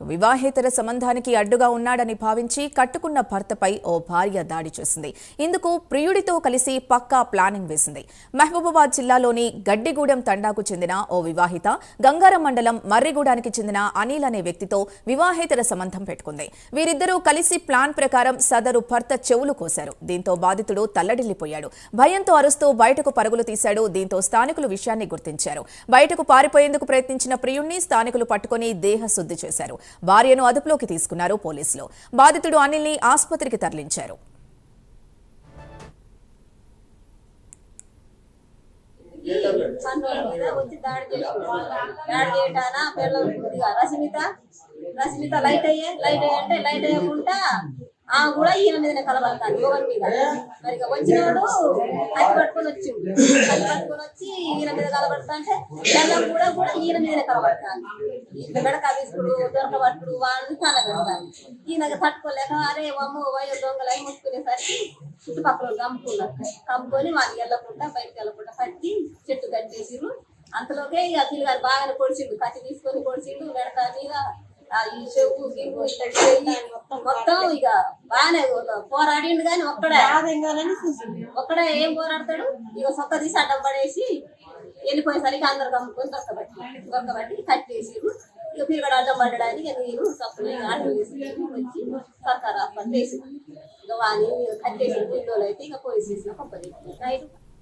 వివాహేతర సంబంధానికి అడ్డుగా ఉన్నాడని భావించి కట్టుకున్న భర్తపై ఓ భార్య దాడి చేసింది. ఇందుకు ప్రియుడితో కలిసి పక్కా ప్లానింగ్ వేసింది. మహబూబాబాద్ జిల్లాలోని గడ్డిగూడెం తండాకు చెందిన ఓ వివాహిత గంగారం మండలం మర్రిగూడానికి చెందిన అనిల్ అనే వ్యక్తితో వివాహేతర సంబంధం పెట్టుకుంది. వీరిద్దరూ కలిసి ప్లాన్ ప్రకారం సదరు భర్త చెవులు కోశారు. దీంతో బాధితుడు తల్లడిల్లిపోయాడు. భయంతో అరుస్తూ బయటకు పరుగులు తీశాడు. దీంతో స్థానికులు విషయాన్ని గుర్తించారు. బయటకు పారిపోయేందుకు ప్రయత్నించిన ప్రియుణ్ణి స్థానికులు పట్టుకుని దేహశుద్ధి చేశారు. భార్యను అదుపులోకి తీసుకున్నారు పోలీసులు. బాధితుడు అనిల్ని ఆసుపత్రికి తరలించారు. పన్నుల మీద వచ్చి దాడి చేసిండు దాడి చేయటాన పిల్లలు రశ్మిత రశ్మిత లైట్ అయ్యే లైట్ అయ్యే అంటే లైట్ అయ్యకుండా ఆ కూడా ఈయన మీదనే కలబడతాను యోగన్ మీద. మరి వచ్చినాడు వచ్చినోడు అది పట్టుకొని వచ్చిండు. అది పట్టుకొని వచ్చి ఈయన మీద కలబడతా అంటే పిల్లలు కూడా కూడా ఈయన మీదనే కలబడతాను ఇట్లా బెడక తీసుకుడు దొరకబట్టుడు వాళ్ళు తన పెడతాను ఈయన తట్టుకోలేక అరే అమ్మ వయో దొంగలు అయి ముట్టుకునేసరికి చుట్టుపక్కల వాళ్ళు కమ్ముకున్నారు. కమ్ముకొని వాళ్ళు వెళ్ళకుండా బయటకు వెళ్ళకుండా పట్టి చెట్టు కట్టేసిరు అంతలోకే ఇక పిల్లగారు బాగానే పొడిచిండు కట్టి తీసుకొని పొడిచిండు వెడతా మీద మొత్తం ఇక బాగానే పోరాడిండు కానీ ఒక్కడే. ఒక్కడే ఏం పోరాడతాడు? ఇక సొక్క తీసి అడ్డం పడేసి వెళ్ళిపోయేసరికి అందరు కమ్ముకొని దొరకబట్టి దొరకబట్టి కట్టేసిరు ఇక పిల్లగాడు అడ్డం పడడానికి నేను సొక్కలు ఆటలు వేసి వచ్చి సర్కారు హాస్పిటల్ వేసి ఇక వాని కట్టేసి పిల్లలు అయితే ఇక వేసిన నైట్